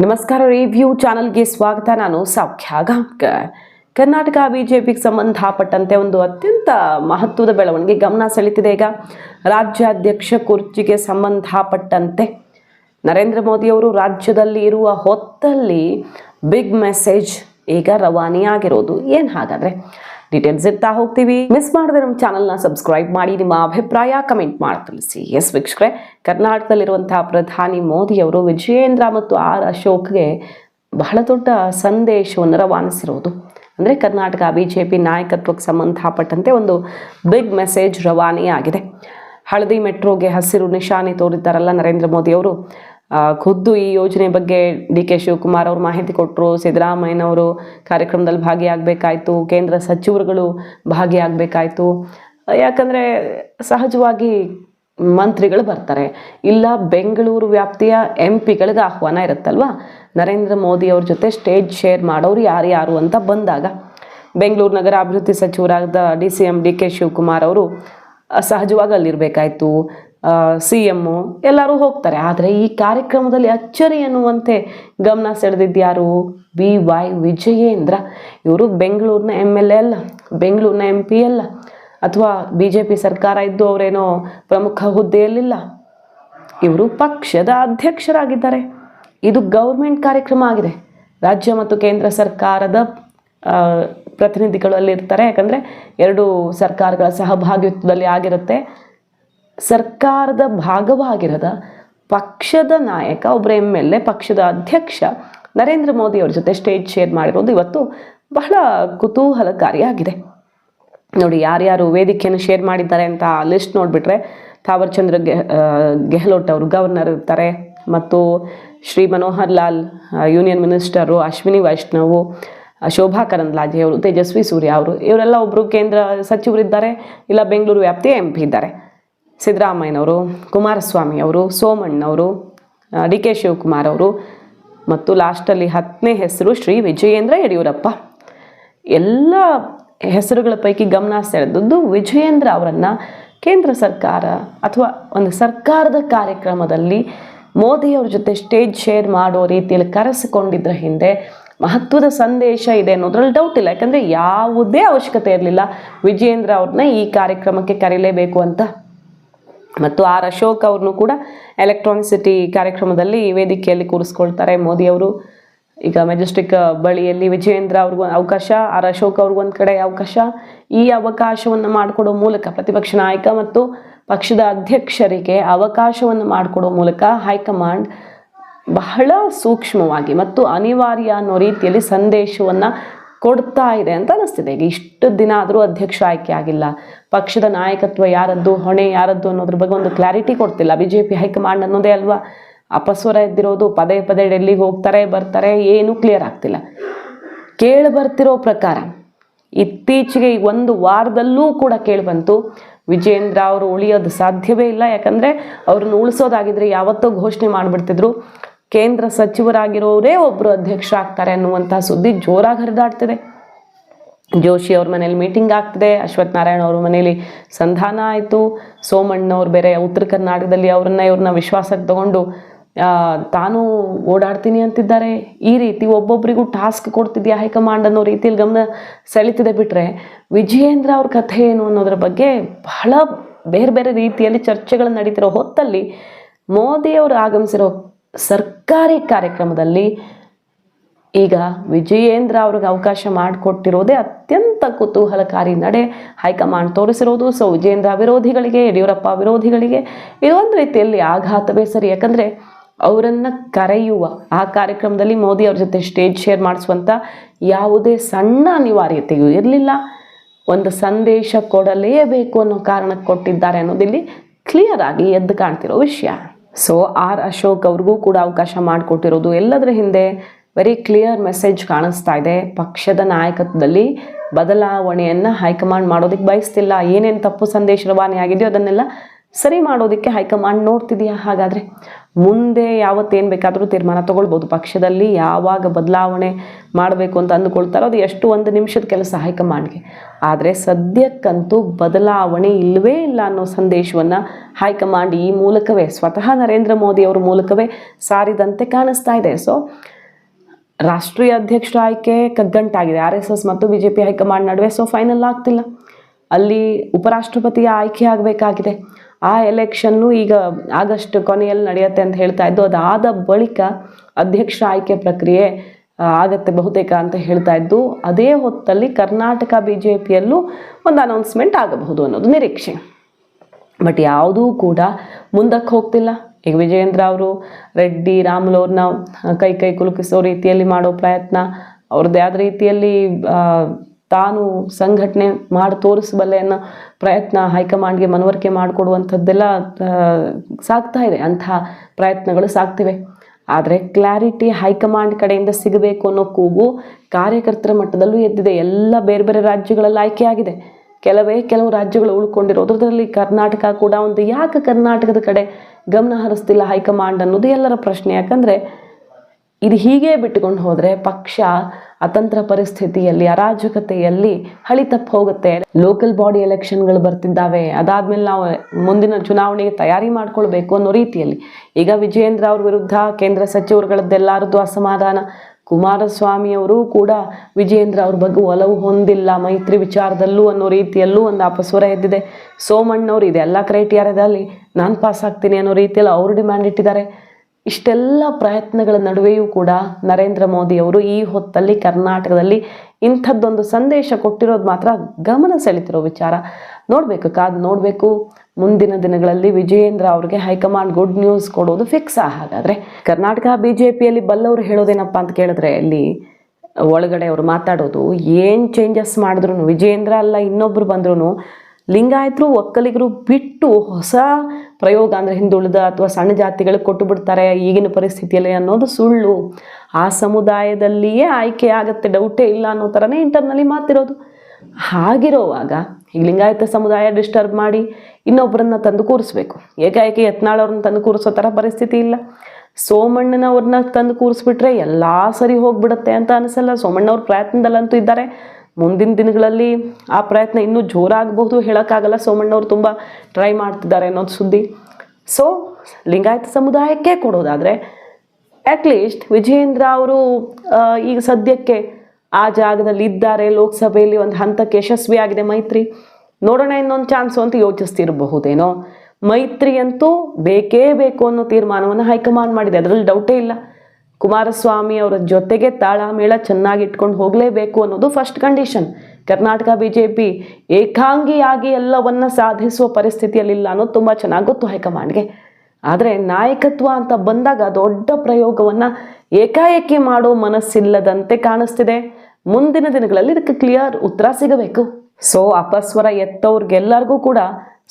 ನಮಸ್ಕಾರ ರಿವ್ಯೂ ಚಾನಲ್ಗೆ ಸ್ವಾಗತ. ನಾನು ಸೌಖ್ಯ ಗಾಂವ್ಕರ್ ಕರ್ನಾಟಕ ಬಿಜೆಪಿಗೆ ಸಂಬಂಧಪಟ್ಟಂತೆ ಒಂದು ಅತ್ಯಂತ ಮಹತ್ವದ ಬೆಳವಣಿಗೆ ಗಮನ ಸೆಳೀತಿದೆ ಈಗ. ರಾಜ್ಯಾಧ್ಯಕ್ಷ ಕುರ್ಚಿಗೆ ಸಂಬಂಧಪಟ್ಟಂತೆ ನರೇಂದ್ರ ಮೋದಿಯವರು ರಾಜ್ಯದಲ್ಲಿ ಇರುವ ಹೊತ್ತಲ್ಲಿ ಬಿಗ್ ಮೆಸೇಜ್ ಈಗ ರವಾನೆಯಾಗಿರೋದು. ಏನು ಹಾಗಾದ್ರೆ? ಡೀಟೇಲ್ಸ್ ಇರ್ತಾ ಹೋಗ್ತೀವಿ. ಮಿಸ್ ಮಾಡದೆ ನಮ್ಮ ಚಾನಲ್ನ ಸಬ್ಸ್ಕ್ರೈಬ್ ಮಾಡಿ ನಿಮ್ಮ ಅಭಿಪ್ರಾಯ ಕಮೆಂಟ್ ಮಾಡಿ ತಿಳಿಸಿ. ಎಸ್ ವೀಕ್ಷಕರೇ ಕರ್ನಾಟಕದಲ್ಲಿರುವಂತಹ ಪ್ರಧಾನಿ ಮೋದಿಯವರು ವಿಜಯೇಂದ್ರ ಮತ್ತು ಆರ್ ಅಶೋಕ್ಗೆ ಬಹಳ ದೊಡ್ಡ ಸಂದೇಶವನ್ನು ರವಾನಿಸಿರುವುದು ಅಂದರೆ ಕರ್ನಾಟಕ ಬಿ ಜೆ ಪಿ ನಾಯಕತ್ವಕ್ಕೆ ಸಂಬಂಧಪಟ್ಟಂತೆ ಒಂದು ಬಿಗ್ ಮೆಸೇಜ್ ರವಾನೆಯಾಗಿದೆ. ಹಳದಿ ಮೆಟ್ರೋಗೆ ಹಸಿರು ನಿಶಾನೆ ತೋರಿದ್ದಾರಲ್ಲ ನರೇಂದ್ರ ಮೋದಿಯವರು. ಆ, ಖುದ್ದು ಈ ಯೋಜನೆ ಬಗ್ಗೆ ಡಿ ಕೆ ಶಿವಕುಮಾರ್ ಅವರು ಮಾಹಿತಿ ಕೊಟ್ಟರು ಸಿದ್ದರಾಮಯ್ಯನವರು ಕಾರ್ಯಕ್ರಮದಲ್ಲಿ ಭಾಗಿಯಾಗಬೇಕಾಯ್ತು, ಕೇಂದ್ರ ಸಚಿವರುಗಳು ಭಾಗಿಯಾಗಬೇಕಾಯ್ತು. ಯಾಕಂದರೆ ಸಹಜವಾಗಿ ಮಂತ್ರಿಗಳು ಬರ್ತಾರೆ. ಇಲ್ಲ, ಬೆಂಗಳೂರು ವ್ಯಾಪ್ತಿಯ ಎಂ ಪಿಗಳಿಗೆ ಆಹ್ವಾನ ಇರುತ್ತಲ್ವಾ? ನರೇಂದ್ರ ಮೋದಿ ಅವ್ರ ಜೊತೆ ಸ್ಟೇಜ್ ಶೇರ್ ಮಾಡೋರು ಯಾರ್ಯಾರು ಅಂತ ಬಂದಾಗ, ಬೆಂಗಳೂರು ನಗರ ಅಭಿವೃದ್ಧಿ ಸಚಿವರಾದ D C M D K Shivakumar ಅವರು ಸಹಜವಾಗಿ ಅಲ್ಲಿರಬೇಕಾಯ್ತು. ಸಿ ಎಮ್ಮು ಎಲ್ಲರೂ ಹೋಗ್ತಾರೆ. ಆದರೆ ಈ ಕಾರ್ಯಕ್ರಮದಲ್ಲಿ ಅಚ್ಚರಿ ಎನ್ನುವಂತೆ ಗಮನ ಸೆಳೆದಿದ್ಯಾರು ಬಿ ವೈ ವಿಜಯೇಂದ್ರ. ಇವರು ಬೆಂಗಳೂರಿನ ಎಂ ಎಲ್ ಎ ಅಲ್ಲ, ಬೆಂಗಳೂರಿನ ಎಂ ಪಿ ಅಲ್ಲ, ಅಥವಾ ಬಿ ಜೆ ಪಿ ಸರ್ಕಾರ ಇದ್ದು ಅವರೇನೋ ಪ್ರಮುಖ ಹುದ್ದೆಯಲ್ಲಿಲ್ಲ. ಇವರು ಪಕ್ಷದ ಅಧ್ಯಕ್ಷರಾಗಿದ್ದಾರೆ. ಇದು ಗೌರ್ಮೆಂಟ್ ಕಾರ್ಯಕ್ರಮ ಆಗಿದೆ. ರಾಜ್ಯ ಮತ್ತು ಕೇಂದ್ರ ಸರ್ಕಾರದ ಪ್ರತಿನಿಧಿಗಳು ಅಲ್ಲಿ ಇರ್ತಾರೆ ಯಾಕಂದರೆ ಎರಡು ಸರ್ಕಾರಗಳ ಸಹಭಾಗಿತ್ವದಲ್ಲಿ ಆಗಿರುತ್ತೆ. ಸರ್ಕಾರದ ಭಾಗವಾಗಿರದ ಪಕ್ಷದ ನಾಯಕ ಒಬ್ಬರು ಎಂ ಎಲ್ ಎ, ಪಕ್ಷದ ಅಧ್ಯಕ್ಷ ನರೇಂದ್ರ ಮೋದಿ ಅವರ ಜೊತೆ ಸ್ಟೇಜ್ ಶೇರ್ ಮಾಡಿರೋದು ಇವತ್ತು ಬಹಳ ಕುತೂಹಲಕಾರಿಯಾಗಿದೆ. ನೋಡಿ, ಯಾರ್ಯಾರು ವೇದಿಕೆಯನ್ನು ಶೇರ್ ಮಾಡಿದ್ದಾರೆ ಅಂತ ಲಿಸ್ಟ್ ನೋಡಿಬಿಟ್ರೆ ಥಾವರ್ಚಂದ್ರ ಗೆಹ್ ಗೆಹ್ಲೋಟ್ ಅವರು ಗವರ್ನರ್ ಇರ್ತಾರೆ ಮತ್ತು ಶ್ರೀ ಮನೋಹರ್ ಲಾಲ್ ಯೂನಿಯನ್ ಮಿನಿಸ್ಟರು ಅಶ್ವಿನಿ ವೈಷ್ಣವು, ಶೋಭಾ ಕರಂದ್ಲಾಜೆ ಅವರು, ತೇಜಸ್ವಿ ಸೂರ್ಯ ಅವರು, ಇವರೆಲ್ಲ ಒಬ್ಬರು ಕೇಂದ್ರ ಸಚಿವರಿದ್ದಾರೆ, ಇಲ್ಲ ಬೆಂಗಳೂರು ವ್ಯಾಪ್ತಿಯ ಎಂ ಇದ್ದಾರೆ. ಸಿದ್ದರಾಮಯ್ಯನವರು ಕುಮಾರಸ್ವಾಮಿ ಅವರು ಸೋಮಣ್ಣವರು ಡಿ ಕೆ ಶಿವಕುಮಾರ್ ಅವರು ಮತ್ತು ಲಾಸ್ಟಲ್ಲಿ ಹತ್ತನೇ ಹೆಸರು ಶ್ರೀ ವಿಜಯೇಂದ್ರ ಯಡಿಯೂರಪ್ಪ. ಎಲ್ಲ ಹೆಸರುಗಳ ಪೈಕಿ ಗಮನ ಸೆಳೆದದ್ದು ವಿಜಯೇಂದ್ರ ಅವರನ್ನು ಕೇಂದ್ರ ಸರ್ಕಾರ ಅಥವಾ ಒಂದು ಸರ್ಕಾರದ ಕಾರ್ಯಕ್ರಮದಲ್ಲಿ ಮೋದಿಯವ್ರ ಜೊತೆ ಸ್ಟೇಜ್ ಶೇರ್ ಮಾಡೋ ರೀತಿಯಲ್ಲಿ ಕರೆಸಿಕೊಂಡಿದ್ದರ ಹಿಂದೆ ಮಹತ್ವದ ಸಂದೇಶ ಇದೆ ಅನ್ನೋದ್ರಲ್ಲಿ ಡೌಟ್ ಇಲ್ಲ. ಯಾಕಂದರೆ ಯಾವುದೇ ಅವಶ್ಯಕತೆ ಇರಲಿಲ್ಲ. ವಿಜಯೇಂದ್ರ ಅವ್ರನ್ನ ಈ ಕಾರ್ಯಕ್ರಮಕ್ಕೆ ಕರೀಲೇಬೇಕು ಅಂತ ಮತ್ತು ಆರ್ ಅಶೋಕ್ ಅವ್ರನ್ನು ಕೂಡ ಎಲೆಕ್ಟ್ರಾನಿಸಿಟಿ ಕಾರ್ಯಕ್ರಮದಲ್ಲಿ ವೇದಿಕೆಯಲ್ಲಿ ಕೂರಿಸ್ಕೊಳ್ತಾರೆ. ಮೋದಿ ಅವರು ಈಗ ಮೆಜೆಸ್ಟಿಕ್ ಬಳಿಯಲ್ಲಿ ವಿಜಯೇಂದ್ರ ಅವ್ರಿಗೂ ಅವಕಾಶ, ಆರ್ ಅಶೋಕ್ ಅವ್ರಿಗೂ ಒಂದು ಕಡೆ ಅವಕಾಶ. ಈ ಅವಕಾಶವನ್ನು ಮಾಡಿಕೊಡೋ ಮೂಲಕ ಪ್ರತಿಪಕ್ಷ ನಾಯಕ ಮತ್ತು ಪಕ್ಷದ ಅಧ್ಯಕ್ಷರಿಗೆ ಅವಕಾಶವನ್ನು ಮಾಡಿಕೊಡೋ ಮೂಲಕ ಹೈಕಮಾಂಡ್ ಬಹಳ ಸೂಕ್ಷ್ಮವಾಗಿ ಮತ್ತು ಅನಿವಾರ್ಯ ಅನ್ನೋ ರೀತಿಯಲ್ಲಿ ಸಂದೇಶವನ್ನು ಕೊಡ್ತಾ ಇದೆ ಅಂತ ಅನಿಸ್ತಿದೆ. ಈಗ ಇಷ್ಟು ದಿನ ಆದರೂ ಅಧ್ಯಕ್ಷ ಆಯ್ಕೆ ಆಗಿಲ್ಲ. ಪಕ್ಷದ ನಾಯಕತ್ವ ಯಾರದ್ದು, ಹೊಣೆ ಯಾರದ್ದು ಅನ್ನೋದ್ರ ಬಗ್ಗೆ ಒಂದು ಕ್ಲಾರಿಟಿ ಕೊಡ್ತಿಲ್ಲ. ಬಿ ಜೆ ಪಿ ಹೈಕಮಾಂಡ್ ಅನ್ನೋದೇ ಅಲ್ವಾ? ಅಪಸ್ವರ ಇದ್ದಿರೋದು ಪದೇ ಪದೇ ಡೆಲ್ಲಿಗೆ ಹೋಗ್ತಾರೆ, ಬರ್ತಾರೆ, ಏನೂ ಕ್ಲಿಯರ್ ಆಗ್ತಿಲ್ಲ. ಕೇಳಿ ಬರ್ತಿರೋ ಪ್ರಕಾರ ಇತ್ತೀಚೆಗೆ ಈ ಒಂದು ವಾರದಲ್ಲೂ ಕೂಡ ಕೇಳಿಬಂತು ವಿಜೇಂದ್ರ ಅವರು ಉಳಿಯೋದು ಸಾಧ್ಯವೇ ಇಲ್ಲ. ಯಾಕಂದರೆ ಅವ್ರನ್ನ ಉಳಿಸೋದಾಗಿದ್ರೆ ಯಾವತ್ತೋ ಘೋಷಣೆ ಮಾಡಿಬಿಡ್ತಿದ್ರು. ಕೇಂದ್ರ ಸಚಿವರಾಗಿರೋರೇ ಒಬ್ಬರು ಅಧ್ಯಕ್ಷ ಆಗ್ತಾರೆ ಅನ್ನುವಂಥ ಸುದ್ದಿ ಜೋರಾಗಿ ಹರಿದಾಡ್ತಿದೆ. ಜೋಶಿ ಅವ್ರ ಮನೇಲಿ ಮೀಟಿಂಗ್ ಆಗ್ತಿದೆ, ಅಶ್ವಥ್ ನಾರಾಯಣ ಅವ್ರ ಮನೇಲಿ ಸಂಧಾನ ಆಯಿತು ಸೋಮಣ್ಣವ್ರು ಬೇರೆ ಉತ್ತರ ಕರ್ನಾಟಕದಲ್ಲಿ ಅವ್ರನ್ನ ಇವ್ರನ್ನ ವಿಶ್ವಾಸಕ್ಕೆ ತಗೊಂಡು ತಾನು ಓಡಾಡ್ತೀನಿ ಅಂತಿದ್ದಾರೆ. ಈ ರೀತಿ ಒಬ್ಬೊಬ್ಬರಿಗೂ ಟಾಸ್ಕ್ ಕೊಡ್ತಿದ್ಯಾ ಹೈಕಮಾಂಡ್ ಅನ್ನೋ ರೀತಿಯಲ್ಲಿ ಗಮನ ಸೆಳೀತಿದೆ ಬಿಟ್ಟರೆ ವಿಜಯೇಂದ್ರ ಅವ್ರ ಕಥೆ ಏನು ಅನ್ನೋದ್ರ ಬಗ್ಗೆ ಬಹಳ ಬೇರೆ ಬೇರೆ ರೀತಿಯಲ್ಲಿ ಚರ್ಚೆಗಳು ನಡೀತಿರೋ ಹೊತ್ತಲ್ಲಿ ಮೋದಿಯವರು ಆಗಮಿಸಿರೋ ಸರ್ಕಾರಿ ಕಾರ್ಯಕ್ರಮದಲ್ಲಿ ಈಗ ವಿಜಯೇಂದ್ರ ಅವ್ರಿಗೆ ಅವಕಾಶ ಮಾಡಿಕೊಟ್ಟಿರೋದೇ ಅತ್ಯಂತ ಕುತೂಹಲಕಾರಿ ನಡೆ. ಹೈಕಮಾಂಡ್ ತೋರಿಸಿರೋದು, ಸೊ ವಿಜಯೇಂದ್ರ ವಿರೋಧಿಗಳಿಗೆ, ಯಡಿಯೂರಪ್ಪ ವಿರೋಧಿಗಳಿಗೆ ಇದೊಂದು ರೀತಿಯಲ್ಲಿ ಆಘಾತವೇ ಸರಿ. ಯಾಕಂದರೆ ಅವರನ್ನು ಕರೆಯುವ, ಆ ಕಾರ್ಯಕ್ರಮದಲ್ಲಿ ಮೋದಿ ಅವ್ರ ಜೊತೆ ಸ್ಟೇಜ್ ಶೇರ್ ಮಾಡಿಸುವಂಥ ಯಾವುದೇ ಸಣ್ಣ ಅನಿವಾರ್ಯತೆಯೂ ಇರಲಿಲ್ಲ. ಒಂದು ಸಂದೇಶ ಕೊಡಲೇಬೇಕು ಅನ್ನೋ ಕಾರಣಕ್ಕೆ ಕೊಟ್ಟಿದ್ದಾರೆ ಅನ್ನೋದಿಲ್ಲಿ ಕ್ಲಿಯರ್ ಆಗಿ ಎದ್ದು ಕಾಣ್ತಿರೋ ವಿಷಯ. ಸೊ ಆರ್ ಅಶೋಕ್ ಅವ್ರಿಗೂ ಕೂಡ ಅವಕಾಶ ಮಾಡಿಕೊಟ್ಟಿರೋದು. ಎಲ್ಲದರ ಹಿಂದೆ ವೆರಿ ಕ್ಲಿಯರ್ ಮೆಸೇಜ್ ಕಾಣಿಸ್ತಾ ಇದೆ. ಪಕ್ಷದ ನಾಯಕತ್ವದಲ್ಲಿ ಬದಲಾವಣೆಯನ್ನು ಹೈಕಮಾಂಡ್ ಮಾಡೋದಕ್ಕೆ ಬಯಸ್ತಿಲ್ಲ. ಏನೇನು ತಪ್ಪು ಸಂದೇಶ ರವಾನೆ ಆಗಿದೆಯೋ ಅದನ್ನೆಲ್ಲ ಸರಿ ಮಾಡೋದಕ್ಕೆ ಹೈಕಮಾಂಡ್ ನೋಡ್ತಿದೆಯಾ? ಹಾಗಾದರೆ ಮುಂದೆ ಯಾವತ್ತೇನು ಬೇಕಾದರೂ ತೀರ್ಮಾನ ತೊಗೊಳ್ಬೋದು. ಪಕ್ಷದಲ್ಲಿ ಯಾವಾಗ ಬದಲಾವಣೆ ಮಾಡಬೇಕು ಅಂತ ಅಂದುಕೊಳ್ತಾರೋ ಅದು ಎಷ್ಟು ಒಂದು ನಿಮಿಷದ ಕೆಲಸ ಹೈಕಮಾಂಡ್ಗೆ ಆದರೆ ಸದ್ಯಕ್ಕಂತೂ ಬದಲಾವಣೆ ಇಲ್ಲವೇ ಇಲ್ಲ ಅನ್ನೋ ಸಂದೇಶವನ್ನು ಹೈಕಮಾಂಡ್ ಈ ಮೂಲಕವೇ, ಸ್ವತಃ ನರೇಂದ್ರ ಮೋದಿ ಅವರ ಮೂಲಕವೇ ಸಾರಿದಂತೆ ಕಾಣಿಸ್ತಾ ಇದೆ. ಸೊ ರಾಷ್ಟ್ರೀಯ ಅಧ್ಯಕ್ಷರ ಆಯ್ಕೆ ಕಗ್ಗಂಟಾಗಿದೆ. ಆರ್ ಎಸ್ ಎಸ್ ಮತ್ತು B J P high command ನಡುವೆ ಸೊ ಫೈನಲ್ ಆಗ್ತಿಲ್ಲ. ಅಲ್ಲಿ ಉಪರಾಷ್ಟ್ರಪತಿಯ ಆಯ್ಕೆ ಆಗಬೇಕಾಗಿದೆ. ಆ ಎಲೆಕ್ಷನ್ನು ಈಗ ಆಗಸ್ಟ್ ಕೊನೆಯಲ್ಲಿ ನಡೆಯುತ್ತೆ ಅಂತ ಹೇಳ್ತಾ ಇದ್ದು ಅದಾದ ಬಳಿಕ ಅಧ್ಯಕ್ಷ ಆಯ್ಕೆ ಪ್ರಕ್ರಿಯೆ ಆಗತ್ತೆ ಬಹುತೇಕ ಅಂತ ಹೇಳ್ತಾ ಇದ್ದು, ಅದೇ ಹೊತ್ತಲ್ಲಿ ಕರ್ನಾಟಕ ಬಿ ಜೆ ಪಿಯಲ್ಲೂ ಒಂದು ಅನೌನ್ಸ್ಮೆಂಟ್ ಆಗಬಹುದು ಅನ್ನೋದು ನಿರೀಕ್ಷೆ. ಬಟ್ ಯಾವುದೂ ಕೂಡ ಮುಂದಕ್ಕೆ ಹೋಗ್ತಿಲ್ಲ. ಈಗ ವಿಜಯೇಂದ್ರ ಅವರು, ರೆಡ್ಡಿ ರಾಮ್ಲೋರ್ನ ಕೈ ಕೈ ಕುಲುಕಿಸೋ ರೀತಿಯಲ್ಲಿ ಮಾಡೋ ಪ್ರಯತ್ನ, ಅವ್ರದ್ದೇ ಆದ ರೀತಿಯಲ್ಲಿ ತಾನು ಸಂಘಟನೆ ಮಾಡಿ ತೋರಿಸಬಲ್ಲೆ ಅನ್ನೋ ಪ್ರಯತ್ನ ಹೈಕಮಾಂಡ್ಗೆ ಮನವರಿಕೆ ಮಾಡಿಕೊಡುವಂಥದ್ದೆಲ್ಲ ಸಾಗ್ತಾ ಇದೆ. ಅಂಥ ಪ್ರಯತ್ನಗಳು ಸಾಗ್ತಿವೆ. ಆದರೆ ಕ್ಲಾರಿಟಿ ಹೈಕಮಾಂಡ್ ಕಡೆಯಿಂದ ಸಿಗಬೇಕು ಅನ್ನೋ ಕೂಗು ಕಾರ್ಯಕರ್ತರ ಮಟ್ಟದಲ್ಲೂ ಎದ್ದಿದೆ. ಎಲ್ಲ ಬೇರೆ ಬೇರೆ ರಾಜ್ಯಗಳಲ್ಲಿ ಆಯ್ಕೆಯಾಗಿದೆ ಕೆಲವೇ ಕೆಲವು ರಾಜ್ಯಗಳು ಉಳ್ಕೊಂಡಿರೋದ್ರಲ್ಲಿ ಕರ್ನಾಟಕ ಕೂಡ ಒಂದು ಯಾಕೆ ಕರ್ನಾಟಕದ ಕಡೆ ಗಮನ ಹರಿಸ್ತಿಲ್ಲ ಹೈಕಮಾಂಡ್ ಅನ್ನೋದು ಎಲ್ಲರ ಪ್ರಶ್ನೆ. ಯಾಕಂದರೆ ಇದು ಹೀಗೆ ಬಿಟ್ಟುಕೊಂಡು ಹೋದರೆ ಪಕ್ಷ ಅತಂತ್ರ ಪರಿಸ್ಥಿತಿಯಲ್ಲಿ, ಅರಾಜಕತೆಯಲ್ಲಿ ಹಳಿ ತಪ್ಪಿ ಹೋಗುತ್ತೆ ಲೋಕಲ್ ಬಾಡಿ ಎಲೆಕ್ಷನ್ಗಳು ಬರ್ತಿದ್ದಾವೆ. ಅದಾದ್ಮೇಲೆ ನಾವು ಮುಂದಿನ ಚುನಾವಣೆಗೆ ತಯಾರಿ ಮಾಡ್ಕೊಳ್ಬೇಕು ಅನ್ನೋ ರೀತಿಯಲ್ಲಿ. ಈಗ ವಿಜಯೇಂದ್ರ ಅವ್ರ ವಿರುದ್ಧ ಕೇಂದ್ರ ಸಚಿವರುಗಳದ್ದೆಲ್ಲರದ್ದು ಅಸಮಾಧಾನ. ಕುಮಾರಸ್ವಾಮಿ ಅವರು ಕೂಡ ವಿಜಯೇಂದ್ರ ಅವ್ರ ಬಗ್ಗೆ ಒಲವು ಹೊಂದಿಲ್ಲ, ಮೈತ್ರಿ ವಿಚಾರದಲ್ಲೂ ಅನ್ನೋ ರೀತಿಯಲ್ಲೂ ಒಂದು ಅಪಸ್ವರ ಎದ್ದಿದೆ. ಸೋಮಣ್ಣವ್ರು ಇದೆಲ್ಲ ಕ್ರೈಟೀರಿಯಾದಲ್ಲಿ ನಾನು ಪಾಸ್ ಆಗ್ತೀನಿ ಅನ್ನೋ ರೀತಿಯಲ್ಲಿ ಅವರು ಡಿಮ್ಯಾಂಡ್ ಇಟ್ಟಿದ್ದಾರೆ. ಇಷ್ಟೆಲ್ಲ ಪ್ರಯತ್ನಗಳ ನಡುವೆಯೂ ಕೂಡ ನರೇಂದ್ರ ಮೋದಿ ಅವರು ಈ ಹೊತ್ತಲ್ಲಿ ಕರ್ನಾಟಕದಲ್ಲಿ ಇಂಥದ್ದೊಂದು ಸಂದೇಶ ಕೊಟ್ಟಿರೋದು ಮಾತ್ರ ಗಮನ ಸೆಳೀತಿರೋ ವಿಚಾರ. ನೋಡಬೇಕು, ಕಾದ್ ನೋಡಬೇಕು. ಮುಂದಿನ ದಿನಗಳಲ್ಲಿ ವಿಜಯೇಂದ್ರ ಅವ್ರಿಗೆ ಹೈಕಮಾಂಡ್ ಗುಡ್ ನ್ಯೂಸ್ ಕೊಡೋದು ಫಿಕ್ಸ್ ಹಾಗಾದರೆ. ಕರ್ನಾಟಕ ಬಿ ಜೆ ಪಿಯಲ್ಲಿ ಬಲ್ಲವರು ಹೇಳೋದೇನಪ್ಪ ಅಂತ ಕೇಳಿದ್ರೆ ಅಲ್ಲಿ ಒಳಗಡೆ ಅವರು ಮಾತಾಡೋದು ಏನು ಚೇಂಜಸ್ ಮಾಡಿದ್ರು ವಿಜಯೇಂದ್ರ ಅಲ್ಲ ಇನ್ನೊಬ್ರು ಬಂದ್ರು ಲಿಂಗಾಯತರು ಒಕ್ಕಲಿಗರು ಬಿಟ್ಟು ಹೊಸ ಪ್ರಯೋಗ ಅಂದರೆ ಹಿಂದುಳಿದ ಅಥವಾ ಸಣ್ಣ ಜಾತಿಗಳಿಗೆ ಕೊಟ್ಟು ಬಿಡ್ತಾರೆ ಈಗಿನ ಪರಿಸ್ಥಿತಿಯಲ್ಲಿ ಅನ್ನೋದು ಸುಳ್ಳು. ಆ ಸಮುದಾಯದಲ್ಲಿಯೇ ಆಯ್ಕೆ ಆಗುತ್ತೆ ಡೌಟೇ ಇಲ್ಲ ಅನ್ನೋ ಥರನೇ ಇಂಟರ್ನಲ್ಲಿ ಮಾತಿರೋದು. ಹಾಗಿರೋವಾಗ ಈಗ ಲಿಂಗಾಯತ ಸಮುದಾಯ ಡಿಸ್ಟರ್ಬ್ ಮಾಡಿ ಇನ್ನೊಬ್ಬರನ್ನ ತಂದು ಕೂರಿಸ್ಬೇಕು. ಏಕಾಏಕಿ ಯತ್ನಾಳವ್ರನ್ನ ತಂದು ಕೂರಿಸೋ ಥರ ಪರಿಸ್ಥಿತಿ ಇಲ್ಲ. ಸೋಮಣ್ಣನವ್ರನ್ನ ತಂದು ಕೂರಿಸ್ಬಿಟ್ರೆ ಎಲ್ಲ ಸರಿ ಹೋಗ್ಬಿಡುತ್ತೆ ಅಂತ ಅನಿಸಲ್ಲ. ಸೋಮಣ್ಣವ್ರ ಪ್ರಯತ್ನದಲ್ಲಂತೂ ಇದ್ದಾರೆ. ಮುಂದಿನ ದಿನಗಳಲ್ಲಿ ಆ ಪ್ರಯತ್ನ ಇನ್ನೂ ಜೋರಾಗಬಹುದು ಹೇಳೋಕ್ಕಾಗಲ್ಲ. ಸೋಮಣ್ಣವ್ರು ತುಂಬ ಟ್ರೈ ಮಾಡ್ತಿದ್ದಾರೆ ಅನ್ನೋದು ಸುದ್ದಿ. ಸೊ ಲಿಂಗಾಯತ ಸಮುದಾಯಕ್ಕೆ ಕೊಡೋದಾದರೆ ಅಟ್ಲೀಸ್ಟ್ ವಿಜಯೇಂದ್ರ ಅವರು ಈಗ ಸದ್ಯಕ್ಕೆ ಆ ಜಾಗದಲ್ಲಿ ಇದ್ದಾರೆ. ಲೋಕಸಭೆಯಲ್ಲಿ ಒಂದು ಹಂತಕ್ಕೆ ಯಶಸ್ವಿಯಾಗಿದೆ ಮೈತ್ರಿ. ನೋಡೋಣ ಇನ್ನೊಂದು ಚಾನ್ಸು ಅಂತ ಯೋಚಿಸ್ತಿರಬಹುದೇನೋ. ಮೈತ್ರಿ ಅಂತೂ ಬೇಕೇ ಬೇಕು ಅನ್ನೋ ತೀರ್ಮಾನವನ್ನು ಹೈಕಮಾಂಡ್ ಮಾಡಿದೆ. ಅದರಲ್ಲಿ ಡೌಟೇ ಇಲ್ಲ. ಕುಮಾರಸ್ವಾಮಿ ಅವರ ಜೊತೆಗೆ ತಾಳಮೇಳ ಚೆನ್ನಾಗಿ ಇಟ್ಕೊಂಡು ಹೋಗಲೇಬೇಕು ಅನ್ನೋದು first condition Karnataka B J P ಏಕಾಂಗಿಯಾಗಿ ಎಲ್ಲವನ್ನ ಸಾಧಿಸುವ ಪರಿಸ್ಥಿತಿಯಲ್ಲಿಲ್ಲ ಅನ್ನೋದು ತುಂಬ ಚೆನ್ನಾಗಿ ಗೊತ್ತು ಹೈಕಮಾಂಡ್ಗೆ. ಆದರೆ ನಾಯಕತ್ವ ಅಂತ ಬಂದಾಗ ದೊಡ್ಡ ಪ್ರಯೋಗವನ್ನು ಏಕಾಏಕಿ ಮಾಡೋ ಮನಸ್ಸಿಲ್ಲದಂತೆ ಕಾಣಿಸ್ತಿದೆ. ಮುಂದಿನ ದಿನಗಳಲ್ಲಿ ಇದಕ್ಕೆ ಕ್ಲಿಯರ್ ಉತ್ತರ ಸಿಗಬೇಕು. ಸೊ ಅಪಸ್ವರ ಎತ್ತವ್ರಿಗೆಲ್ಲರಿಗೂ ಕೂಡ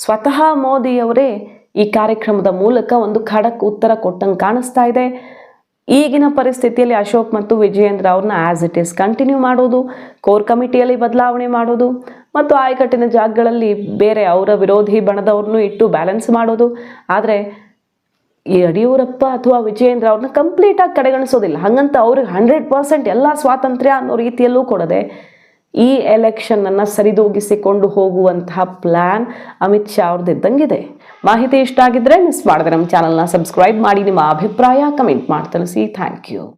ಸ್ವತಃ ಮೋದಿಯವರೇ ಈ ಕಾರ್ಯಕ್ರಮದ ಮೂಲಕ ಒಂದು ಖಡಕ್ ಉತ್ತರ ಕೊಟ್ಟಂಗೆ ಕಾಣಿಸ್ತಾ ಇದೆ. ಈಗಿನ ಪರಿಸ್ಥಿತಿಯಲ್ಲಿ ಅಶೋಕ್ ಮತ್ತು ವಿಜಯೇಂದ್ರ ಅವ್ರನ್ನ ಆಸ್ ಇಟ್ ಈಸ್ ಕಂಟಿನ್ಯೂ ಮಾಡೋದು ಕೋರ್ ಕಮಿಟಿಯಲ್ಲಿ ಬದಲಾವಣೆ ಮಾಡೋದು, ಮತ್ತು ಆಯಕಟ್ಟಿನ ಜಾಗಗಳಲ್ಲಿ ಬೇರೆ ಅವರ ವಿರೋಧಿ ಬಣದವ್ರನ್ನೂ ಇಟ್ಟು ಬ್ಯಾಲೆನ್ಸ್ ಮಾಡೋದು. ಆದರೆ ಯಡಿಯೂರಪ್ಪ ಅಥವಾ ವಿಜಯೇಂದ್ರ ಅವ್ರನ್ನ ಕಂಪ್ಲೀಟಾಗಿ ಕಡೆಗಣಿಸೋದಿಲ್ಲ. ಹಾಗಂತ ಅವ್ರಿಗೆ ಹಂಡ್ರೆಡ್ ಪರ್ಸೆಂಟ್ ಎಲ್ಲ ಸ್ವಾತಂತ್ರ್ಯ ಅನ್ನೋ ರೀತಿಯಲ್ಲೂ ಕೊಡದೆ ಈ ಎಲೆಕ್ಷನನ್ನು ಸರಿದೂಗಿಸಿಕೊಂಡು ಹೋಗುವಂತಹ ಪ್ಲ್ಯಾನ್ ಅಮಿತ್ ಶಾ ಅವ್ರದ್ದು ಇದ್ದಂಗಿದೆ. ಮಾಹಿತಿ ಇಷ್ಟ ಆಗಿದ್ರೆ ಮಿಸ್ ಮಾಡಿದ್ರೆ ನಮ್ಮ ಚಾನಲ್ನ ಸಬ್ಸ್ಕ್ರೈಬ್ ಮಾಡಿ, ನಿಮ್ಮ ಅಭಿಪ್ರಾಯ ಕಮೆಂಟ್ ಮಾಡಿ ತಿಳಿಸಿ ಥ್ಯಾಂಕ್ ಯು